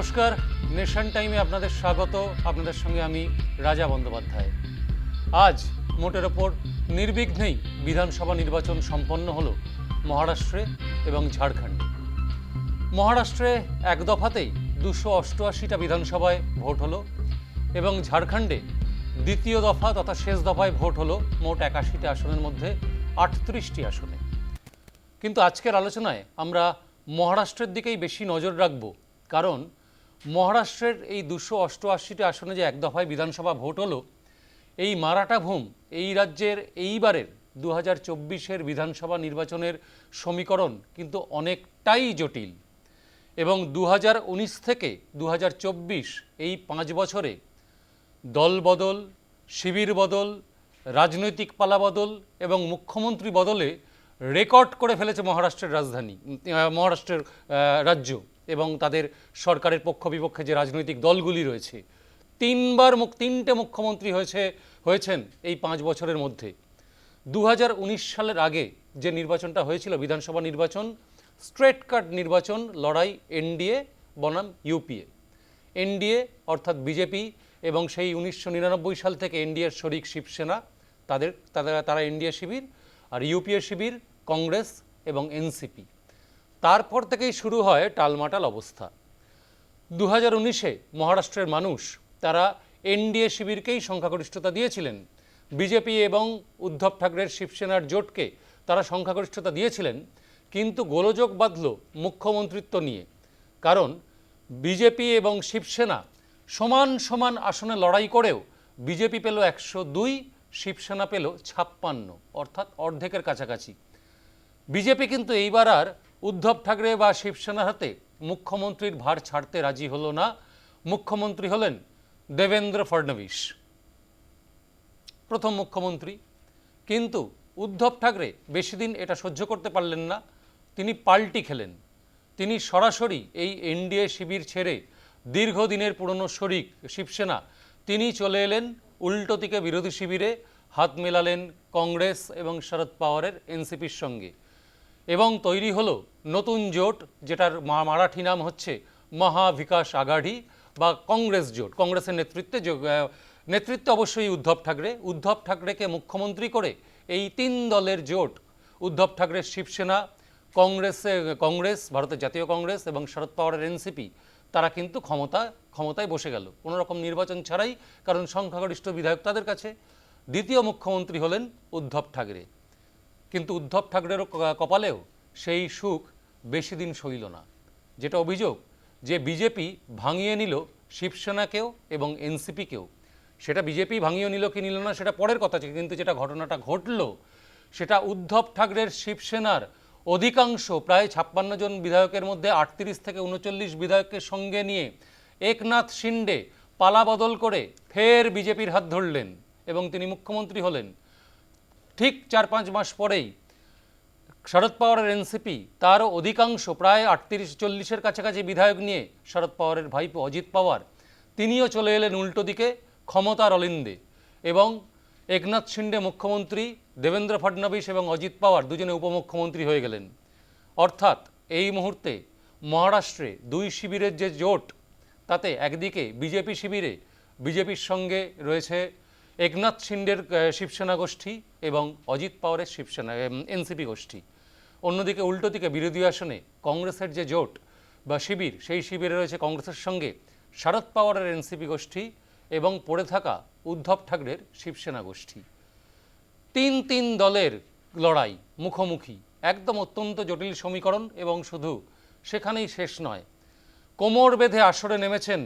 নমস্কার। নেশন টাইমে আপনাদের স্বাগত। আপনাদের সঙ্গে আমি রাজা বন্দ্যোপাধ্যায়। আজ মোটের ওপর নির্বিঘ্নেই বিধানসভা নির্বাচন সম্পন্ন হলো মহারাষ্ট্রে এবং ঝাড়খণ্ডে। মহারাষ্ট্রে এক দফাতেই দুশো অষ্টআশিটা বিধানসভায় ভোট হলো এবং ঝাড়খণ্ডে দ্বিতীয় দফা তথা শেষ দফায় ভোট হলো মোট একাশিটি আসনের মধ্যে আটত্রিশটি আসনে। কিন্তু আজকের আলোচনায় আমরা মহারাষ্ট্রের দিকেই বেশি নজর রাখব, কারণ মহারাষ্ট্রের এই দুশো অষ্টআশিটি আসনে যে এক দফায় বিধানসভা ভোট হলো, এই মারাঠা ভূম এই রাজ্যের এইবারের দু হাজার চব্বিশের বিধানসভা নির্বাচনের সমীকরণ কিন্তু অনেকটাই জটিল এবং দু থেকে দু হাজার চব্বিশ এই পাঁচ বছরে দল বদল, শিবির বদল, রাজনৈতিক পালা বদল এবং মুখ্যমন্ত্রী বদলে রেকর্ড করে ফেলেছে মহারাষ্ট্রের রাজধানী মহারাষ্ট্রের রাজ্য। এবং তাদের সরকারের পক্ষ বিপক্ষে যে রাজনৈতিক দলগুলি রয়েছে, তিনবার মুখ, তিনটে মুখ্যমন্ত্রী হয়েছে, হয়েছেন এই পাঁচ বছরের মধ্যে। দু হাজার উনিশ সালের আগে যে নির্বাচনটা হয়েছিল, বিধানসভা নির্বাচন, স্ট্রেট কাট নির্বাচন, লড়াই এনডিএ, বনাম ইউপিএ। এনডিএ অর্থাৎ বিজেপি এবং সেই উনিশশো নিরানব্বই সাল থেকে এনডিএর শরিক শিবসেনা, তাদের তাদের তারা এনডিএ শিবির আর ইউপিএ শিবির, কংগ্রেস এবং এনসিপি। তারপর থেকেই শুরু হয় টালমাটাল অবস্থা। দু হাজার উনিশে মহারাষ্ট্রের মানুষ তারা এনডিএ শিবিরকেই সংখ্যাগরিষ্ঠতা দিয়েছিলেন। বিজেপি এবং উদ্ধব ঠাকরের শিবসেনার জোটকে তারা সংখ্যাগরিষ্ঠতা দিয়েছিলেন, কিন্তু গোলযোগ বাঁধল মুখ্যমন্ত্রিত্ব নিয়ে। কারণ বিজেপি এবং শিবসেনা সমান সমান আসনে লড়াই করেও বিজেপি পেল একশো দুই, শিবসেনা পেল ছাপ্পান্ন, অর্থাৎ অর্ধেকের কাছাকাছি। বিজেপি কিন্তু এইবার আর উদ্ধব ঠাকরে বা শিবসেনার হাতে মুখ্যমন্ত্রীর ভার ছাড়তে রাজি হল না। মুখ্যমন্ত্রী হলেন দেবেন্দ্র ফডনবিস প্রথম মুখ্যমন্ত্রী। কিন্তু উদ্ধব ঠাকরে বেশি দিন এটা সহ্য করতে পারলেন না। তিনি পাল্টি খেলেন। তিনি সরাসরি এই এনডিএ শিবির ছেড়ে দীর্ঘদিনের পুরনো শরিক, শিবসেনা, তিনি চলে এলেন উল্টো দিকে বিরোধী শিবিরে, হাত মেলালেন কংগ্রেস এবং শরদ পাওয়ারের এনসিপির সঙ্গে। এবং তৈরি হলো নতুন জোট, যেটার মারাঠি নাম হচ্ছে মহাবিকাশ আঘাড়ি বা কংগ্রেস জোট। কংগ্রেসের নেতৃত্বে নেতৃত্ব অবশ্যই উদ্ধব ঠাকরে। উদ্ধব ঠাকরেকে মুখ্যমন্ত্রী করে এই তিন দলের জোট, উদ্ধব ঠাকরের শিবসেনা, কংগ্রেসে, কংগ্রেস, ভারতের জাতীয় কংগ্রেস এবং শরদ পাওয়ারের এনসিপি তারা কিন্তু ক্ষমতা, ক্ষমতায় বসে গেল। কোনো রকম নির্বাচন ছাড়াই, কারণ সংখ্যাগরিষ্ঠ বিধায়ক তাদের কাছে। দ্বিতীয় মুখ্যমন্ত্রী হলেন উদ্ধব ঠাকরে। কিন্তু উদ্ধব ঠাকরেরও কপালেও সেই সুখ বেশি দিন সইল না। যেটা অভিযোগ যে বিজেপি ভাঙিয়ে নিল শিবসেনাকেও এবং এনসিপিকেও। সেটা বিজেপি ভাঙিয়ে নিল কি নিল না সেটা পরের কথা ছিল কিন্তু যেটা ঘটনাটা ঘটলো সেটা উদ্ধব ঠাকরের শিবসেনার অধিকাংশ প্রায় ছাপ্পান্ন জন বিধায়কের মধ্যে আটত্রিশ থেকে উনচল্লিশ বিধায়ককে সঙ্গে নিয়ে একনাথ শিন্ডে পালা বদল করে ফের বিজেপির হাত ধরলেন এবং তিনি মুখ্যমন্ত্রী হলেন। ঠিক চার পাঁচ মাস পরেই শরদ পাওয়ারের এনসিপি, তারও অধিকাংশ প্রায় আটত্রিশ চল্লিশের কাছাকাছি বিধায়ক নিয়ে শরদ পাওয়ারের ভাইপো অজিত পাওয়ার, তিনিও চলে এলেন উল্টো দিকে ক্ষমতার অলিন্দে এবং একনাথ শিন্ডে মুখ্যমন্ত্রী দেবেন্দ্র ফডনবিস এবং অজিত পাওয়ার দুজনে উপমুখ্যমন্ত্রী হয়ে গেলেন। অর্থাৎ এই মুহূর্তে মহারাষ্ট্রে দুই শিবিরের যে জোট, তাতে একদিকে বিজেপি শিবিরে, বিজেপির সঙ্গে রয়েছে একনাথ শিন্ডের শিবসেনা গোষ্ঠী এবং অজিত পাওয়ারের শিবসেনা এনসিপি গোষ্ঠী। অন্যদিকে উল্টো দিকে বিরোধী আসনে কংগ্রেসের যে জোট বা শিবির, সেই শিবিরে রয়েছে কংগ্রেসের সঙ্গে শরদ পাওয়ারের এনসিপি গোষ্ঠী এবং পড়ে থাকা উদ্ধব ঠাকরের শিবসেনা গোষ্ঠী। তিন তিন দলের লড়াই মুখোমুখি, একদম অত্যন্ত জটিল সমীকরণ এবং শুধু সেখানেই শেষ নয়। কোমর বেঁধে আসরে নেমেছেন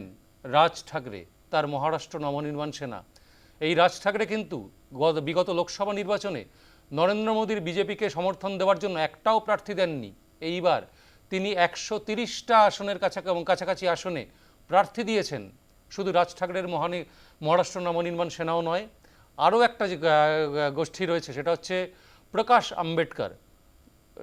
রাজ ঠাকরে, তার মহারাষ্ট্র নবনির্মাণ সেনা। এই রাজ ঠাকরে কিন্তু গত- বিগত লোকসভা নির্বাচনে নরেন্দ্র মোদীর বিজেপিকে সমর্থন দেওয়ার জন্য একটাও প্রার্থী দেননি। এইবার তিনি একশো তিরিশটা আসনের কাছাকাছি আসনে প্রার্থী দিয়েছেন। শুধু রাজ ঠাকরের মহানি মহারাষ্ট্র নবনির্মাণ সেনাও নয়, আরও একটা যে গোষ্ঠী রয়েছে সেটা হচ্ছে প্রকাশ আম্বেদকর।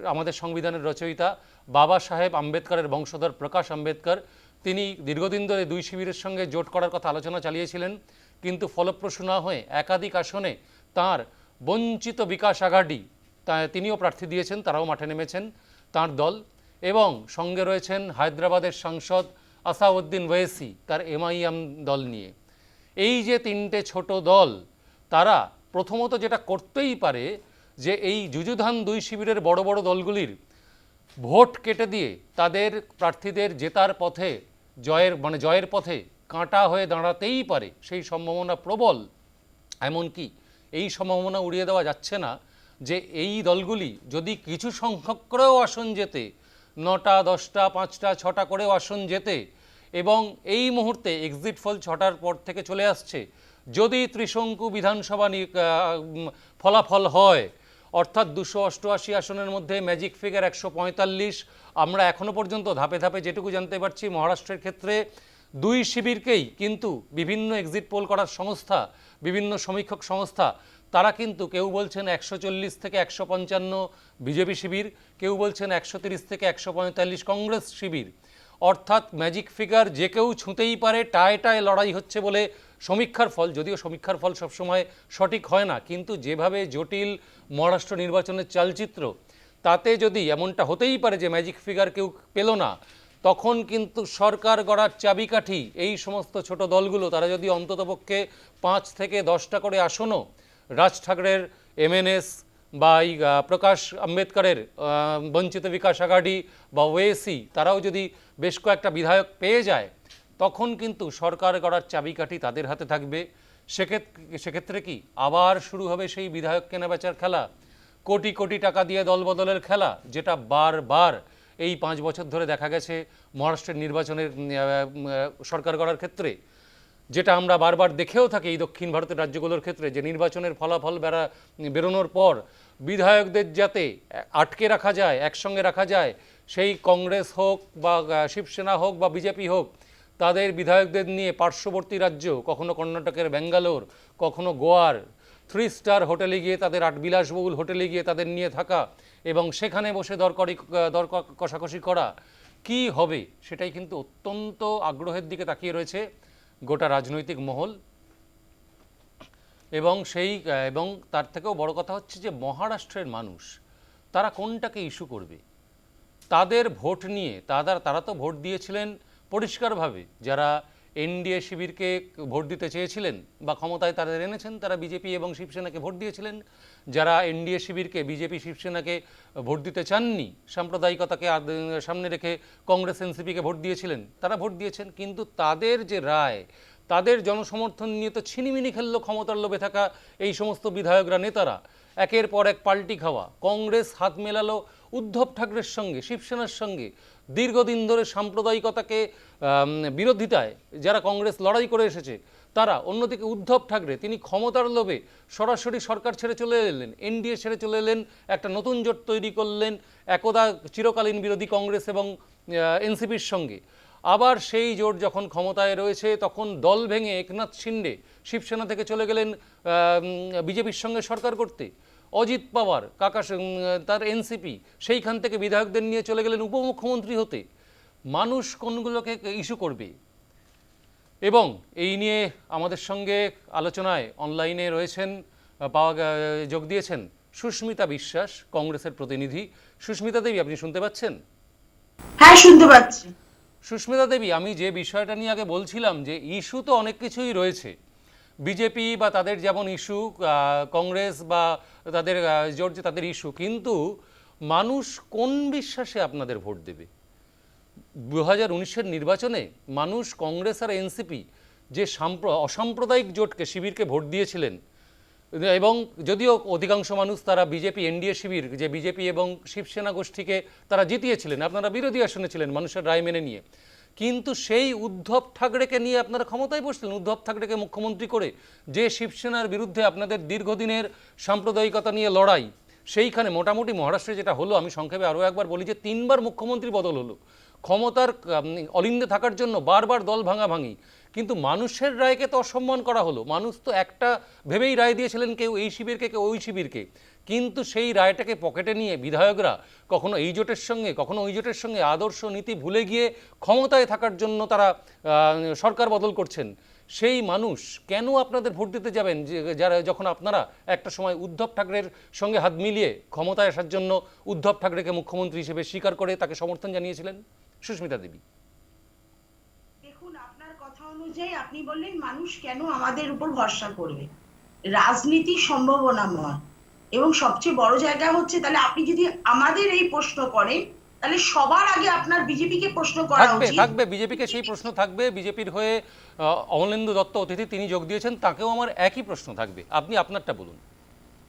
আমাদের সংবিধানের রচয়িতা বাবা সাহেব আম্বেদকরের বংশধর প্রকাশ আম্বেদকর। তিনি দীর্ঘদিন ধরে দুই শিবিরের সঙ্গে জোট করার কথা আলোচনা চালিয়েছিলেন। কিন্তু ফলপ্রসূ না হয়ে একাধিক আসনে তার বঞ্চিত বিকাশ আঘাডি তা তিনিও প্রার্থী দিয়েছেন, তারাও মাঠে নেমেছেন তার দল। এবং সঙ্গে রয়েছেন হায়দ্রাবাদের সাংসদ আসাউদ্দিন ওয়েসি, তার এমআইএম দল নিয়ে। এই যে তিনটে ছোট দল, তারা প্রথমত যেটা করতেই পারে যে এই যুযুধান দুই শিবিরের বড় বড় দলগুলির ভোট কেটে দিয়ে তাদের প্রার্থীদের জেতার পথে, জয়ের মানে জয়ের পথে কাঁটা হয়ে দাঁড়াতেই পারে, সেই সম্ভাবনা প্রবল। এমনকি এই সম্ভাবনা উড়িয়ে দেওয়া যাচ্ছে না যে এই দলগুলি যদি কিছু সংখ্যক করেও আসন যেতে নটা, দশটা, পাঁচটা, ছটা করেও আসন যেতে এবং এই মুহূর্তে এক্সিট ফল ছটার পর থেকে চলে আসছে, যদি ত্রিশঙ্কু বিধানসভা ফলাফল হয়, অর্থাৎ দুশো অষ্টআশি আসনের মধ্যে ম্যাজিক ফিগার একশো পঁয়তাল্লিশ, আমরা এখনও পর্যন্ত ধাপে ধাপে যেটুকু জানতে পারছি মহারাষ্ট্রের ক্ষেত্রে দুই শিবিরকেই কিন্তু বিভিন্ন এক্সিট পোল করার সংস্থা, বিভিন্ন সমীক্ষক সংস্থা, তারা কিন্তু কেউ বলছেন একশো চল্লিশ থেকে একশো পঞ্চান্ন বিজেপি শিবির, কেউ বলছেন একশো তিরিশ থেকে একশো পঁয়তাল্লিশ কংগ্রেস শিবির। অর্থাৎ ম্যাজিক ফিগার যে কেউ ছুঁতেই পারে, টায় টায় লড়াই হচ্ছে বলে সমীক্ষার ফল, যদিও সমীক্ষার ফল সবসময় সঠিক হয় না, কিন্তু যেভাবে জটিল মহারাষ্ট্র নির্বাচনের চালচিত্র, তাতে যদি এমনটা হতেই পারে যে ম্যাজিক ফিগার কেউ পেল না তখন কিন্তু সরকার গড়ার চাবিকাঠি এই সমস্ত ছোট দলগুলো, তারা যদি অন্ততপক্ষে পাঁচ থেকে দশটা করে আসনও রাজ ঠাকরের, এমএনএস বা এই প্রকাশ আম্বেদকরের বঞ্চিত বিকাশ আঘাডি বা ওয়েসি তারাও যদি বেশ কয়েকটা বিধায়ক পেয়ে যায়, তখন কিন্তু সরকার গড়ার চাবিকাঠি তাদের হাতে থাকবে। সেক্ষেত্রে সেক্ষেত্রে কি আবার শুরু হবে সেই বিধায়ক কেনাবেচার খেলা? কোটি কোটি টাকা দিয়ে দলবদলের খেলা, যেটা বারবার এই পাঁচ বছর ধরে দেখা গেছে মহারাষ্ট্রের নির্বাচনের সরকার গড়ার ক্ষেত্রে। যেটা আমরা বারবার দেখেও থাকি এই দক্ষিণ ভারতের রাজ্যগুলোর ক্ষেত্রে যে নির্বাচনের ফলাফল বেড়া, বেরোনোর পর বিধায়কদের যাতে আটকে রাখা যায়, একসঙ্গে রাখা যায়, সেই কংগ্রেস হোক বা শিবসেনা হোক বা বিজেপি হোক, তাদের বিধায়কদের নিয়ে পার্শ্ববর্তী রাজ্য, কখনো কর্ণাটকের ব্যাঙ্গালোর, কখনো গোয়ার, থ্রি স্টার হোটেলে গিয়ে তাদের আট বিলাসবহুল হোটেলে গিয়ে তাদের নিয়ে থাকা এবং সেখানে বসে দরকারি দর কষাকষি করা কি হবে সেটাই কিন্তু অত্যন্ত আগ্রহের দিকে তাকিয়ে রয়েছে গোটা রাজনৈতিক মহল। এবং সেই, এবং তার থেকেও বড় কথা হচ্ছে যে মহারাষ্ট্রের মানুষ, তারা কোনটাকে ইস্যু করবে? তাদের ভোট নিয়ে তারা তারা তো ভোট দিয়েছিলেন পরিষ্কারভাবে, যারা এনডিএ শিবিরকে ভোট দিতে চেয়েছিলেন বা ক্ষমতায় তাদের এনেছেন, তারা বিজেপি এবং শিবসেনাকে ভোট দিয়েছিলেন। যারা এনডিএ শিবিরকে, বিজেপি শিবসেনাকে ভোট দিতে চাননি, সাম্প্রদায়িকতাকে সামনে রেখে কংগ্রেস, এনসিপিকে ভোট দিয়েছিলেন, তারা ভোট দিয়েছেন। কিন্তু তাদের যে রায়, তাদের জনসমর্থন নিয়ে তো ছিনিমিনি খেললো ক্ষমতার লোভে থাকা এই সমস্ত বিধায়করা, নেতারা। একের পর এক পাল্টি খাওয়া, কংগ্রেস হাত মেলালো উদ্ধব ঠাকরের সঙ্গে, শিবসেনার সঙ্গে। দীর্ঘদিন ধরে সাম্প্রদায়িকতাকে বিরোধিতায় যারা কংগ্রেস লড়াই করে এসেছে, তারা অন্যদিকে উদ্ধব ঠাকরে তিনি ক্ষমতার লোভে সরাসরি সরকার ছেড়ে চলে এলেন, এনডিএ ছেড়ে চলে এলেন, একটা নতুন জোট তৈরি করলেন, একদা চিরকালীন বিরোধী কংগ্রেস এবং এনসিপির সঙ্গে। আবার সেই জোট যখন ক্ষমতায় রয়েছে, তখন দল ভেঙে একনাথ শিন্ডে শিবসেনা থেকে চলে গেলেন বিজেপির সঙ্গে সরকার করতে। অজিত পাওয়ার কাকা তার এনসিপি সেইখান থেকে বিধায়কদের নিয়ে চলে গেলেন উপমুখ্যমন্ত্রী হতে। মানুষ কোনগুলোকে ইস্যু করবে? এবং এই নিয়ে আমাদের সঙ্গে আলোচনায় অনলাইনে রয়েছেন পাওয়া যোগ দিয়েছেন সুস্মিতা বিশ্বাস কংগ্রেসের প্রতিনিধি। সুস্মিতা দেবী আপনি শুনতে পাচ্ছেন? হ্যাঁ শুনতে পাচ্ছি। সুস্মিতা দেবী আমি যে বিষয়টা নিয়ে আগে বলছিলাম যে ইস্যু তো অনেক কিছুই রয়েছে। বিজেপি বা তাদের যেমন ইস্যু কংগ্রেস বা তাদের জোট যে তাদের ইস্যু, কিন্তু মানুষ কোন বিশ্বাসে আপনাদের ভোট দেবে? দু হাজার উনিশের নির্বাচনে মানুষ কংগ্রেস আর এনসিপি যে সাম্প্র, অসাম্প্রদায়িক জোটকে, শিবিরকে ভোট দিয়েছিলেন, এবং যদিও অধিকাংশ মানুষ তারা বিজেপি, এনডিএ শিবির, যে বিজেপি এবং শিবসেনা গোষ্ঠীকে তারা জিতিয়েছিলেন, আপনারা বিরোধী আসনে ছিলেন মানুষের রায় মেনে নিয়ে কিন্তু সেই উদ্ধব ঠাকরেকে নিয়ে আপনারা ক্ষমতায় বসলেন, উদ্ধব ঠাকরেকে মুখ্যমন্ত্রী করে যে শিবসেনার বিরুদ্ধে আপনাদের দীর্ঘদিনের সাম্প্রদায়িকতা নিয়ে লড়াই, সেইখানে মোটামুটি মহারাষ্ট্রে যেটা হলো, আমি সংক্ষেপে আরও একবার বলি যে তিনবার মুখ্যমন্ত্রী বদল হলো। ক্ষমতার অলিন্দে থাকার জন্য বারবার দল ভাঙাভাঙি। কিন্তু মানুষের রায়কে তো অসম্মান করা হলো। মানুষ তো একটা ভেবেই রায় দিয়েছিলেন কেউ এই শিবিরকে, কেউ ওই শিবিরকে। কিন্তু সেই রায়টাকে পকেটে নিয়ে বিধায়করা কখনো এই জোটের সঙ্গে, কখনো ওই জোটের সঙ্গে আদর্শ নীতি ভুলে গিয়ে ক্ষমতায় থাকার জন্য তারা সরকার বদল করছেন। সেই মানুষ কেন আপনাদের ভোট দিতে যাবেন? যারা, যখন আপনারা একটা সময় উদ্ধব ঠাকরের সঙ্গে হাত মিলিয়ে ক্ষমতায় আসার জন্য উদ্ধব ঠাকরেকে মুখ্যমন্ত্রী হিসেবে স্বীকার করে তাকে সমর্থন জানিয়েছিলেন? সুস্মিতা দেবী। অনুযায়ী আপনি বললেন মানুষ কেন আমাদের উপর ভরসা করবে? রাজনীতি সম্ভাবনাময়। এবং সবচেয়ে বড় জায়গা হচ্ছে তাহলে আপনি যদি আমাদের এই প্রশ্ন করেন তাহলে সবার আগে আপনার বিজেপিকে প্রশ্ন করা উচিত। থাকবে বিজেপিকে সেই প্রশ্ন থাকবে বিজেপির হয়ে অমলেন্দু দত্ত অতিথি তিনি যোগ দিয়েছেন তাকেও আমার একই প্রশ্ন থাকবে। আপনি আপনারটা বলুন।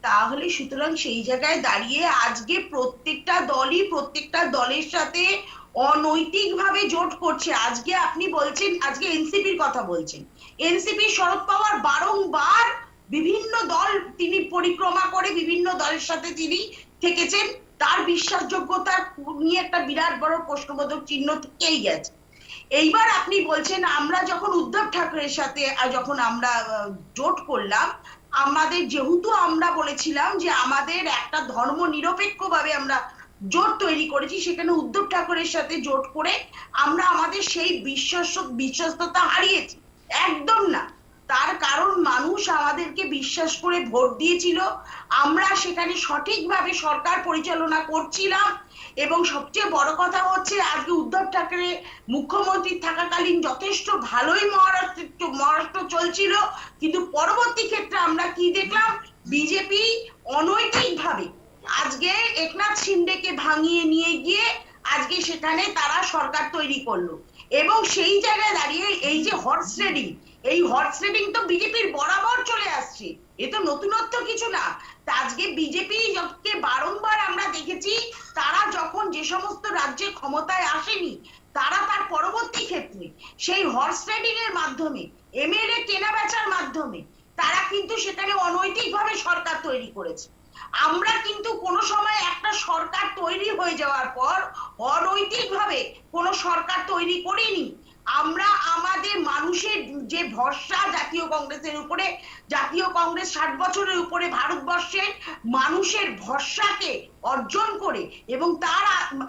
তাহলে সুতরাং সেই জায়গায় দাঁড়িয়ে আজকে প্রত্যেকটা দলই প্রত্যেকটা দলের সাথে অনৈতিকভাবে জোট করছে। আজকে আপনি বলছেন, আজকে এনসিপির কথা বলছেন। এনসিপি শরদ পাওয়ার বারংবার বিভিন্ন দল তিনি পরিক্রমা করে বিভিন্ন দলের সাথে তিনি থেকেছেন। তার বিশ্বাসযোগ্যতা নিয়ে একটা বিরাট বড় প্রশ্নবোধক চিহ্ন থেকেই গেছে। এইবার আপনি বলছেন, আমরা যখন উদ্ধব ঠাকরের সাথে যখন আমরা জোট করলাম, আমাদের যেহেতু আমরা বলেছিলাম যে আমাদের একটা ধর্ম নিরপেক্ষভাবে আমরা জোট তৈরি করেছি, সেখানে উদ্ধব ঠাকুরের সাথে জোট করে আমরা আমাদের সেই বিশ্বাস বিশ্বস্ততা হারিয়েছি। একদম না। তার কারণ মানুষ আমাদেরকে বিশ্বাস করে ভোট দিয়েছিল। আমরা সেখানে সঠিকভাবে সরকার পরিচালনা করছিলাম এবং সবচেয়ে বড় কথা হচ্ছে, আজকে উদ্ধব ঠাকরে মুখ্যমন্ত্রী থাকাকালীন যথেষ্ট ভালোই মহারাষ্ট্র মহারাষ্ট্র চলছিল। কিন্তু পরবর্তী ক্ষেত্রে আমরা কি দেখলাম? বিজেপি অনৈতিকভাবে আজকে একনাথ শিন্ডেকে ভাঙিয়ে নিয়ে গিয়ে আজকে সেখানে তারা সরকার তৈরি করল। এবং সেই জায়গায় দাঁড়িয়ে এই যে হর্স ট্রেডিং এই হর্স ট্রেডিং তো বিজেপির বরাবর চলে আসছে। এ তো নতুনত্ব কিছু না। আজকে বিজেপি কে বারংবার আমরা দেখেছি, তারা যখন যে সমস্ত রাজ্যে ক্ষমতায় আসেনি, তারা তার পরবর্তী ক্ষেত্রে সেই হর্স ট্রেডিং এর মাধ্যমে এমএলএ কেনা বেচার মাধ্যমে, তারা কিন্তু সেখানে অনৈতিকভাবে সরকার তৈরি করেছে। আমরা কিন্তু কোনো সময় একটা সরকার তৈরি হয়ে যাওয়ার পর অনৈতিকভাবে কোনো সরকার তৈরি করিনি। আমরা আমাদের মানুষের যে ভরসা জাতীয় কংগ্রেসের উপরে, জাতীয় কংগ্রেস ষাট বছরের উপরে ভারতবর্ষের মানুষের ভরসাকে অর্জন করে এবং তার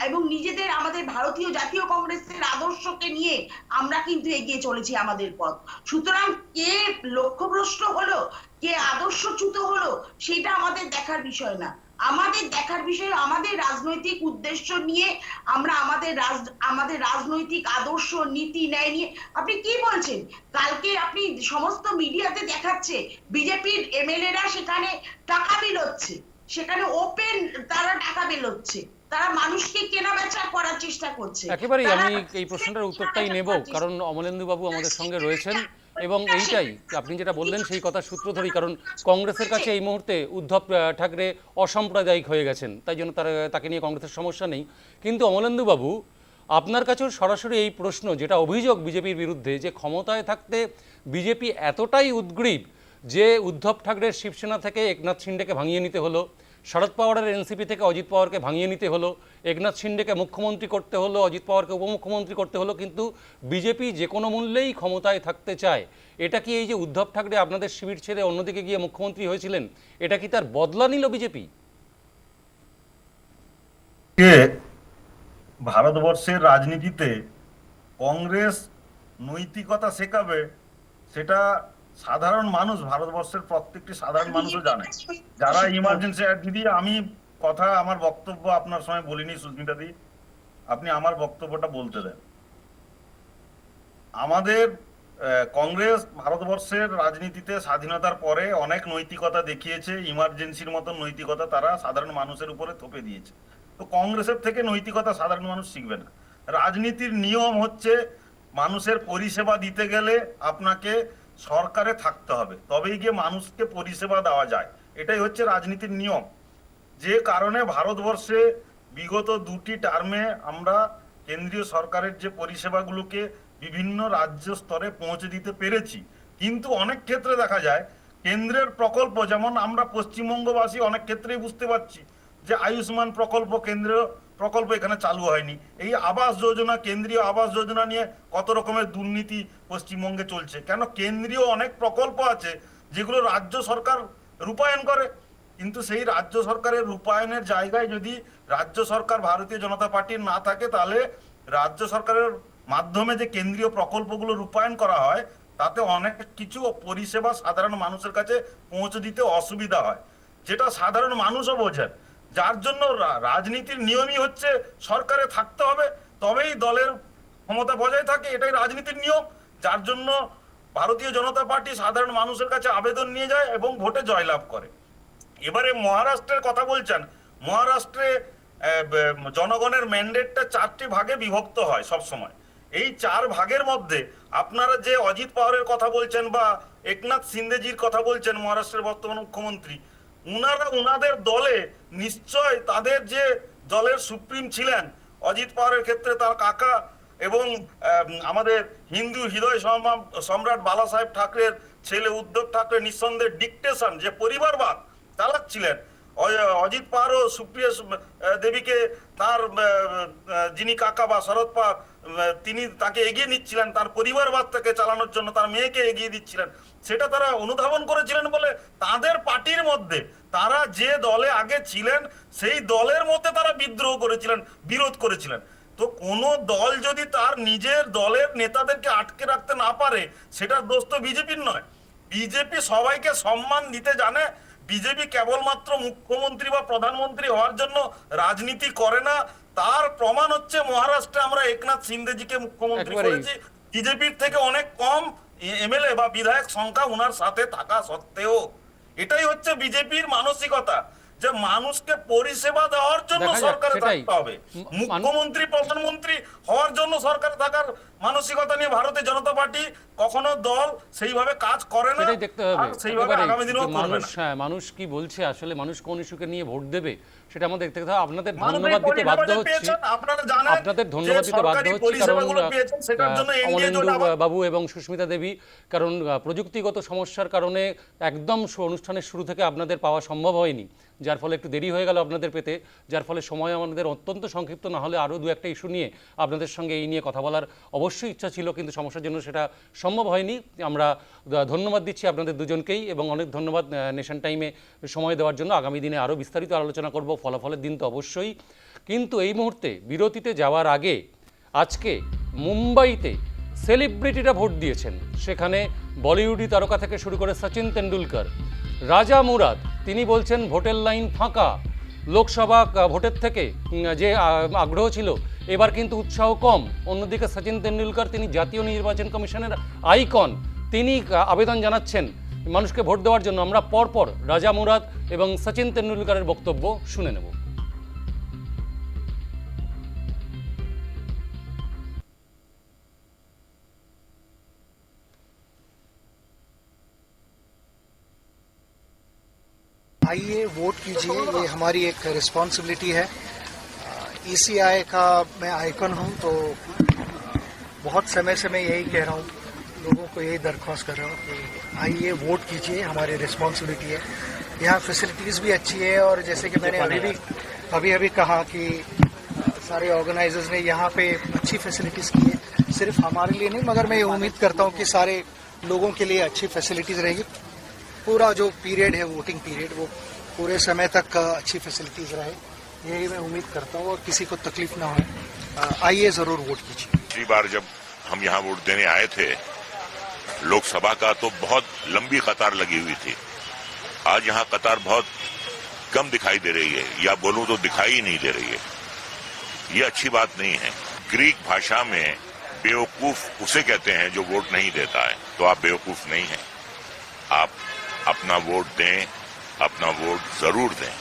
এবং নিজেদের আমাদের ভারতীয় জাতীয় কংগ্রেসের আদর্শকে নিয়ে আমরা কিন্তু এগিয়ে চলেছি আমাদের পথ। সুতরাং কে লক্ষ্যভ্রষ্ট হলো কে আদর্শচ্যুত হলো সেটা আমাদের দেখার বিষয় না। আমাদের দেখার বিষয় আমাদের রাজনৈতিক উদ্দেশ্য নিয়ে আমরা আমাদের রাজ আমাদের রাজনৈতিক আদর্শ নীতি ন্যায় নিয়ে আপনি কি বলছেন? কালকে আপনি সমস্ত মিডিয়াতে দেখাচ্ছে বিজেপির এমএলএ রা সেখানে টাকা বিলোচ্ছে সেখানে ওপেন তারা টাকা বেরোচ্ছে তারা মানুষকে কেনা বেচা করার চেষ্টা করছে। একেবারেই আমি এই প্রশ্নটার উত্তরটাই নেব কারণ অমলেন্দু বাবু আমাদের সঙ্গে রয়েছেন। এবং এইটাই আপনি যেটা বললেন সেই কথা সূত্র ধরেই, কারণ কংগ্রেসের কাছে এই মুহূর্তে উদ্ধব ঠাকরে অসাম্প্রদায়িক হয়ে গেছেন, তাই জন্য তারা, তাকে নিয়ে কংগ্রেসের সমস্যা নেই। কিন্তু অমলেন্দু বাবু আপনার কাছেও সরাসরি এই প্রশ্ন, যেটা অভিযোগ বিজেপির বিরুদ্ধে, যে ক্ষমতায় থাকতে বিজেপি এতটাই উদ্গ্রীব যে উদ্ধব ঠাকরের শিবসেনা থেকে একনাথ সিন্ডেকে ভাঙিয়ে নিতে হলো শরদ পাওয়ারের এনসিপি থেকে অজিত পাওয়ারকে ভাঙিয়ে নিতে হলো, একনাথ শিন্ডেকে মুখ্যমন্ত্রী করতে হলো, অজিত পাওয়ারকে উপমুখ্যমন্ত্রী করতে হলো, কিন্তু বিজেপি যে কোনো মূল্যেই ক্ষমতায় থাকতে চায়। এটা কি এই যে উদ্ধব ঠাকরে আপনাদের শিবির ছেড়ে অন্যদিকে গিয়ে মুখ্যমন্ত্রী হয়েছিলেন, এটা কি তার বদলা নিল বিজেপি? ভারতবর্ষের রাজনীতিতে কংগ্রেস নৈতিকতা শেখাবে, সেটা সাধারণ মানুষ ভারতবর্ষের প্রত্যেকটি সাধারণ মানুষও জানে। যারা ইমার্জেন্সি দিদি আমি কথা আমার বক্তব্য আপনার সময় বলিনি সুস্মিতা দি আপনি আমার বক্তব্যটা বলতে দেন। আমাদের কংগ্রেস ভারতবর্ষের রাজনীতিতে স্বাধীনতার পরে অনেক নৈতিকতা দেখিয়েছে ইমার্জেন্সির মতো নৈতিকতা তারা সাধারণ মানুষের উপরে থোপে দিয়েছে। তো কংগ্রেসের থেকে নৈতিকতা সাধারণ মানুষ শিখবে না। রাজনীতির নিয়ম হচ্ছে মানুষের পরিষেবা দিতে গেলে আপনাকে সরকারে থাকতে হবে, তবেই গিয়ে মানুষকে পরিষেবা দেওয়া যায়। এটাই হচ্ছে রাজনীতির নিয়ম। যে কারণে ভারতবর্ষে বিগত দুটি টার্মে আমরা কেন্দ্রীয় সরকারের যে পরিষেবাগুলোকে বিভিন্ন রাজ্য স্তরে পৌঁছে দিতে পেরেছি। কিন্তু অনেক ক্ষেত্রে দেখা যায়, কেন্দ্রের প্রকল্প, যেমন আমরা পশ্চিমবঙ্গবাসী অনেক ক্ষেত্রেই বুঝতে পারছি যে আয়ুষ্মান প্রকল্প কেন্দ্রীয় প্রকল্প এখানে চালু হয়নি। এই আবাস যোজনা, কেন্দ্রীয় আবাস যোজনা নিয়ে কত রকমের দুর্নীতি পশ্চিমবঙ্গে চলছে। কেন কেন্দ্রীয় অনেক প্রকল্প আছে যেগুলো রাজ্য সরকার রূপায়ণ করে, কিন্তু সেই রাজ্য সরকারের রূপায়ণের জায়গায় যদি রাজ্য সরকার ভারতীয় জনতা পার্টির না থাকে, তাহলে রাজ্য সরকারের মাধ্যমে যে কেন্দ্রীয় প্রকল্পগুলো রূপায়ণ করা হয়, তাতে অনেক কিছু পরিষেবা সাধারণ মানুষের কাছে পৌঁছে দিতে অসুবিধা হয়। যেটা সাধারণ মানুষও বোঝেন যার জন্য রাজনীতির নিয়মই হচ্ছে সরকারে থাকতে হবে, তবেই দলের ক্ষমতা বজায় থাকে, এটাই রাজনীতির নিয়ম। যার জন্য ভারতীয় জনতা পার্টি সাধারণ মানুষের কাছে আবেদন নিয়ে যায় এবং ভোটে জয়লাভ করে। এবারে মহারাষ্ট্রের কথা বলছেন, মহারাষ্ট্রে জনগণের ম্যান্ডেটটা চারটি ভাগে বিভক্ত হয় সব সময়। এই চার ভাগের মধ্যে আপনারা যে অজিত পাওয়ারের কথা বলছেন বা একনাথ সিন্দেজির কথা বলছেন মহারাষ্ট্রের বর্তমান মুখ্যমন্ত্রী, উনারা, উনাদের দলে নিশ্চয় তাদের যে দলের সুপ্রিম ছিলেন অজিত পাওয়ারের ক্ষেত্রে তার কাকা এবং আমাদের হিন্দু হৃদয় সম্রাট- বালা সাহেব ঠাকরের ছেলে উদ্ধব ঠাকরে নিঃসন্দেহে ডিকটেশন যে পরিবারবাদ চালাচ্ছিলেন অজিত পাওয়ার ও সুপ্রিয়া দেবীকে তার যিনি কাকা বা পাওয়ার আহ, তিনি তাকে এগিয়ে নিচ্ছিলেন তার পরিবারবাদ তাকে চালানোর জন্য তার মেয়েকে এগিয়ে দিচ্ছিলেন। সেটা তারা অনুধাবন করেছিলেন বলে তাদের পার্টির মধ্যে তারা যে দলে আগে ছিলেন সেই দলের মধ্যে তারা বিদ্রোহ করেছিলেন বিরোধ করেছিলেন। তো কোন দল যদি তার নিজের দলের নেতাদেরকে আটকে রাখতে না পারে সেটা দোষ তো বিজেপির নয়। বিজেপি সবাইকে সম্মান দিতে জানে বিজেপি কেবলমাত্র মুখ্যমন্ত্রী বা প্রধানমন্ত্রী হওয়ার জন্য রাজনীতি করে না। তার প্রমাণ হচ্ছে মহারাষ্ট্রে আমরা একনাথ সিন্দেজিকে মুখ্যমন্ত্রী। করেছি। বিজেপির থেকে অনেক কম এমএলএ বা বিধায়ক সংখ্যা উনার সাথে থাকা সত্ত্বেও। এটাই হচ্ছে বিজেপির মানসিকতা যে মানুষকে পরিষেবা দেওয়ার জন্য সরকারে থাকতে হবে। মুখ্যমন্ত্রী প্রধানমন্ত্রী হওয়ার জন্য সরকারে থাকার মানসিকতা নিয়ে ভারতের জনতা পার্টি কখনো দল সেইভাবে কাজ করে না দেখতে হবে। সেইভাবে আগামী দিনেও মানুষ হ্যাঁ মানুষ কি বলছে আসলে মানুষ কোন ইস্যুকে নিয়ে ভোট দেবে? সেটা আমাদের দেখতে হবে। আপনাদের ধন্যবাদ দিতে বাধ্য হচ্ছি। আপনারা জানেন আপনাদের ধন্যবাদ দিতে বাধ্য হচ্ছি কারণ অমলেন্দু বাবু এবং সুস্মিতা দেবী কারণ প্রযুক্তিগত সমস্যার কারণে একদম অনুষ্ঠানের শুরু থেকে আপনাদের পাওয়া সম্ভব হয়নি। যার ফলে একটু দেরি হয়ে গেল আপনাদের পেতে যার ফলে সময় আমাদের অত্যন্ত সংক্ষিপ্ত না হলে আরও দু একটা ইস্যু নিয়ে আপনাদের সঙ্গে এই নিয়ে কথা বলার অবশ্যই ইচ্ছা ছিল কিন্তু সমস্যার জন্য সেটা সম্ভব হয়নি। আমরা ধন্যবাদ দিচ্ছি আপনাদের দুজনকেই এবং অনেক ধন্যবাদ নেশন টাইমে সময় দেওয়ার জন্য। আগামী দিনে আরও বিস্তারিত আলোচনা করব। ফলাফলের দিন তো অবশ্যই। কিন্তু এই মুহূর্তে বিরতিতে যাওয়ার আগে আজকে মুম্বাইতে সেলিব্রিটিরা ভোট দিয়েছেন। সেখানে বলিউডি তারকা থেকে শুরু করে সচিন তেন্ডুলকর, রাজা মুরাদ, তিনি বলছেন ভোটের লাইন ফাঁকা। লোকসভা ভোটের থেকে যে আগ্রহ ছিল, এবার কিন্তু উৎসাহ কম। অন্যদিকে সচিন তেন্ডুলকর, তিনি জাতীয় নির্বাচন কমিশনের আইকন, তিনি আবেদন জানাচ্ছেন মানুষকে ভোট দেওয়ার জন্য আমরা পরপর রাজা মুরাদ এবং সচিন তেন্ডুলকরের বক্তব্য শুনে নেব आइए वोट कीजिए ये हमारी एक रिस्पॉन्सिबिलिटी है ईसीआई का मैं आइकन हूँ तो बहुत समय से मैं यही कह रहा हूँ लोगों को यही दरख्वास्त कर रहा हूँ कि आइए वोट कीजिए हमारी रिस्पॉन्सिबिलिटी है। यहाँ फैसिलिटीज़ भी अच्छी है और जैसे कि मैंने अभी भी अभी अभी कहा कि सारे ऑर्गेनाइजर्स ने यहाँ पे अच्छी फैसिलिटीज़ की है। सिर्फ़ हमारे लिए नहीं मगर मैं ये उम्मीद करता हूँ कि सारे लोगों के लिए अच्छी फैसिलिटीज़ रहेगी। पूरा जो पीरियड है वोटिंग पीरियड वो पूरे समय तक अच्छी फैसिलिटीज़ रहे। यही मैं उम्मीद करता हूँ और किसी को तकलीफ़ ना हो। आइए ज़रूर वोट कीजिए। पिछली बार जब हम यहाँ वोट देने आए थे लोकसभा का तो बहुत लंबी कतार लगी हुई थी। आज यहाँ कतार बहुत कम दिखाई दे रही है, या बोलूँ तो दिखाई नहीं दे रही है। ये अच्छी बात नहीं है। ग्रीक भाषा में बेवकूफ़ उसे कहते हैं जो वोट नहीं देता है। तो आप बेवकूफ़ नहीं हैं। आप अपना वोट दें, अपना वोट ज़रूर दें।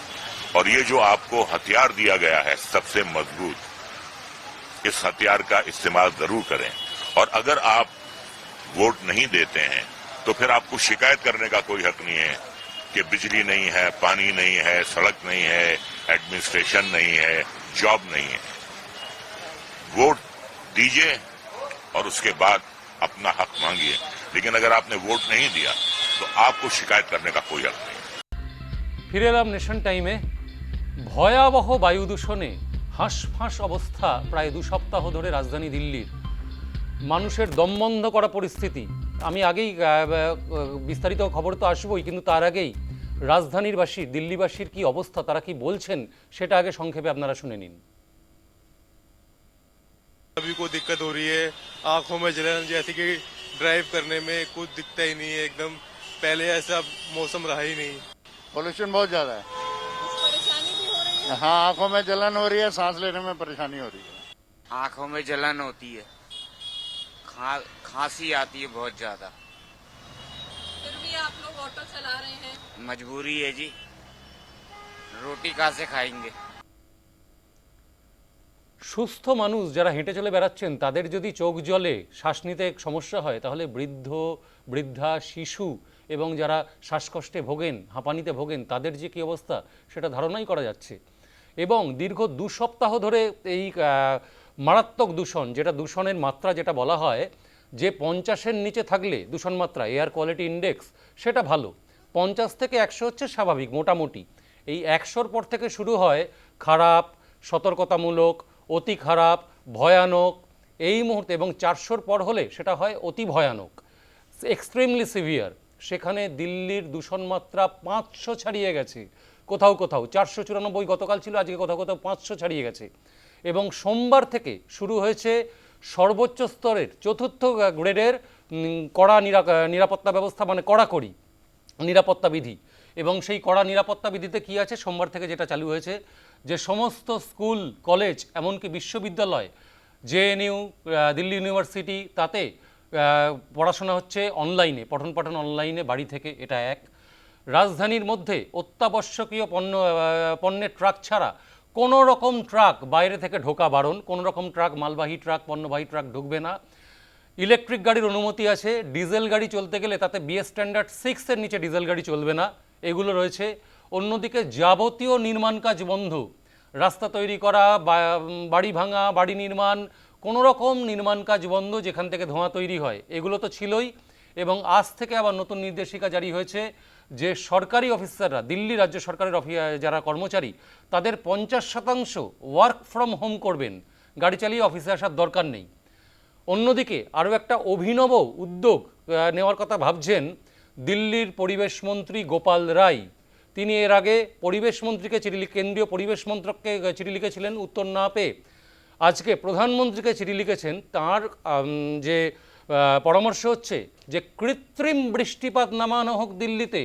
और ये जो आपको हथियार दिया गया है, सबसे मज़बूत, इस हथियार का इस्तेमाल ज़रूर करें। और अगर आप वोट नहीं देते हैं तो फिर आपको शिकायत करने का कोई हक नहीं है कि बिजली नहीं है पानी नहीं है सड़क नहीं है एडमिनिस्ट्रेशन नहीं है जॉब नहीं है वोट दीजिए और उसके बाद अपना हक मांगिए लेकिन अगर आपने वोट नहीं दिया तो आपको शिकायत करने का कोई हक नहीं ফিরে এলাম নেশন টাইমে ভয়াবহ বায়ু দূষণে হাঁসফাঁস অবস্থা প্রায় দু সপ্তাহ ধরে রাজধানী দিল্লির মানুষের দমবন্ধ করা পরিস্থিতি আমি আগেই আহ, আহ, বিস্তারিত খবর তো আসবই কিন্তু তার আগেই রাজধানীর বাসী দিল্লিবাসীর কি অবস্থা তারা কি বলছেন সেটা আগে সংক্ষেপে আপনারা শুনে নিন सभी को दिक्कत हो रही है आंखों में जलन जैसे कि ड्राइव करने में कुछ दिखता ही नहीं है एकदम पहले ऐसा मौसम रहा ही नहीं पोल्यूशन बहुत ज्यादा है परेशानी भी हो रही है हाँ आंखों में जलन हो रही है सांस लेने में परेशानी हो रही है आंखों में जलन होती है खा खांसी आती है बहुत ज़्यादा फिर भी आप लोग ऑटो चला रहे हैं मजबूरी है जी रोटी कहाँ से खाएंगे সুস্থ মানুষ যারা হেঁটে চলে বেড়াচ্ছেন তাদের যদি চোখ জলে শ্বাস নিতে সমস্যা হয় তাহলে বৃদ্ধ বৃদ্ধা শিশু এবং যারা শ্বাসকষ্টে ভোগেন হাঁপানিতে ভোগেন তাদের যে কী অবস্থা সেটা ধারণাই করা যাচ্ছে এবং দীর্ঘ দু সপ্তাহ ধরে এই আহ, মারাত্মক দূষণ, যেটা দূষণের মাত্রা যেটা বলা হয়, যে পঞ্চাশের নিচে থাকলে দূষণ মাত্রা এয়ার কোয়ালিটি ইন্ডেক্স সেটা ভালো। পঞ্চাশ থেকে একশো হচ্ছে স্বাভাবিক, মোটামুটি। এই একশোর পর থেকে শুরু হয় খারাপ, সতর্কতামূলক, অতি খারাপ, ভয়ানক, এই মুহূর্তে, এবং চারশোর পর হলে সেটা হয় অতি ভয়ানক। এক্সট্রিমলি সিভিয়ার সেখানে দিল্লির দূষণ মাত্রা পাঁচশো ছাড়িয়ে গেছে। কোথাও কোথাও, চারশো চুরানব্বই গতকাল ছিল, আজকে কোথাও কোথাও পাঁচশো ছাড়িয়ে গেছে। এবং সোমবার থেকে শুরু হয়েছে সর্বোচ্চ স্তরের চতুর্থ গ্রেডের কড়া নিরা- নিরাপত্তা ব্যবস্থা মানে কড়াকড়ি নিরাপত্তা বিধি। এবং সেই কড়া নিরাপত্তা বিধিতে কি আছে? সোমবার থেকে যেটা চালু হয়েছে, যে সমস্ত স্কুল, কলেজ, এমনকি বিশ্ববিদ্যালয় জেএনইউ দিল্লি ইউনিভার্সিটি, তাতে পড়াশোনা হচ্ছে অনলাইনে, পঠন পাঠন অনলাইনে, বাড়ি থেকে এটা এক। রাজধানীর মধ্যে অত্যাবশ্যকীয় পণ্য পণ্যের ট্রাক ছাড়া কোনো রকম ট্রাক বাইরে থেকে ঢোকা বারণ কোনো রকম ট্রাক মালবাহী ট্রাক, পণ্যবাহী ট্রাক ঢুকবে না। ইলেকট্রিক গাড়ির অনুমতি আছে, ডিজেল গাড়ি চলতে গেলে তাতে বিএস স্ট্যান্ডার্ড সিক্সের নিচে ডিজেল গাড়ি চলবে না। এগুলো রয়েছে। অন্যদিকে যাবতীয় নির্মাণ কাজ বন্ধ। রাস্তা তৈরি করা বাড়ি ভাঙা, বাড়ি নির্মাণ কোনো রকম নির্মাণ কাজ বন্ধ যেখান থেকে ধোঁয়া তৈরি হয়। এগুলো তো ছিলই এবং আজ থেকে আবার নতুন নির্দেশিকা জারি হয়েছে। যে সরকারি অফিসাররা, দিল্লি রাজ্য সরকারের যারা কর্মচারী, তাদের পঞ্চাশ শতাংশ ওয়ার্ক ফ্রম হোম করবেন। গাড়ি চালিয়ে অফিসে আসার দরকার নেই। অন্যদিকে আরও একটা অভিনব উদ্যোগ নেওয়ার কথা ভাবছেন দিল্লির পরিবেশ মন্ত্রী গোপাল রায়। তিনি এর আগে পরিবেশ মন্ত্রীকে চিঠি লিখ- কেন্দ্রীয় পরিবেশ মন্ত্রককে চিঠি লিখেছিলেন, উত্তর না পেয়ে। আজকে প্রধানমন্ত্রীকে চিঠি লিখেছেন, তার যে পরামর্শ হচ্ছে যে কৃত্রিম বৃষ্টিপাত নামানো হোক দিল্লিতে।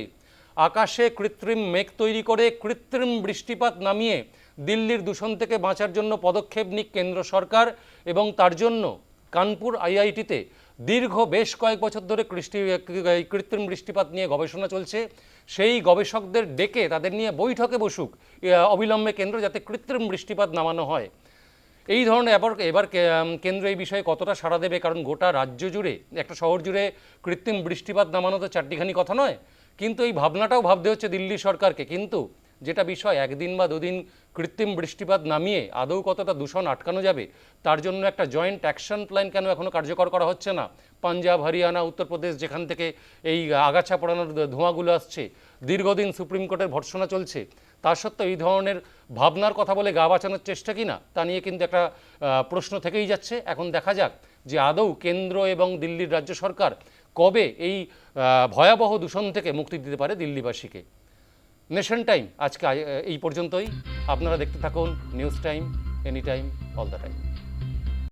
আকাশে কৃত্রিম মেঘ তৈরি করে কৃত্রিম বৃষ্টিপাত নামিয়ে দিল্লির দূষণ থেকে বাঁচার জন্য পদক্ষেপ নিক কেন্দ্র সরকার এবং তার জন্য কানপুর আইআইটিতে দীর্ঘ বেশ কয়েক বছর ধরে কৃষ্টি কৃত্রিম বৃষ্টিপাত নিয়ে গবেষণা চলছে। সেই গবেষকদের ডেকে তাদের নিয়ে বৈঠকে বসুক অবিলম্বে কেন্দ্র যাতে কৃত্রিম বৃষ্টিপাত নামানো হয়। এই ধরনের এবার এবার কেন্দ্র এই বিষয়ে কতটা সাড়া দেবে? কারণ গোটা রাজ্য জুড়ে, একটা শহর জুড়ে কৃত্রিম বৃষ্টিপাত নামানো তো চারটিখানি কথা নয়। কিন্তু এই ভাবনাটাও ভাবতে হচ্ছে দিল্লি সরকারকে। কিন্তু যেটা বিষয়, একদিন বা দুদিন কৃত্রিম বৃষ্টিপাত নামিয়ে আদৌ কতটা দূষণ আটকানো যাবে, তার জন্য একটা জয়েন্ট অ্যাকশন প্ল্যান কেন এখনও কার্যকর করা হচ্ছে না? পাঞ্জাব, হরিয়ানা, উত্তরপ্রদেশ যেখান থেকে এই আগাছা পড়ানোর ধোঁয়াগুলো আসছে, দীর্ঘদিন সুপ্রিম কোর্টের ভর্সনা চলছে। তা সত্ত্বেও এই ধরনের ভাবনার কথা বলে গা বাঁচানোর চেষ্টা কি না, তা নিয়ে কিন্তু একটা প্রশ্ন থেকেই যাচ্ছে। এখন দেখা যাক যে আদৌ কেন্দ্র এবং দিল্লির রাজ্য সরকার কবে এই ভয়াবহ দূষণ থেকে মুক্তি দিতে পারে দিল্লিবাসীকে। নেশন টাইম আজকে এই পর্যন্তই। আপনারা দেখতে থাকুন news time, any time, all the time.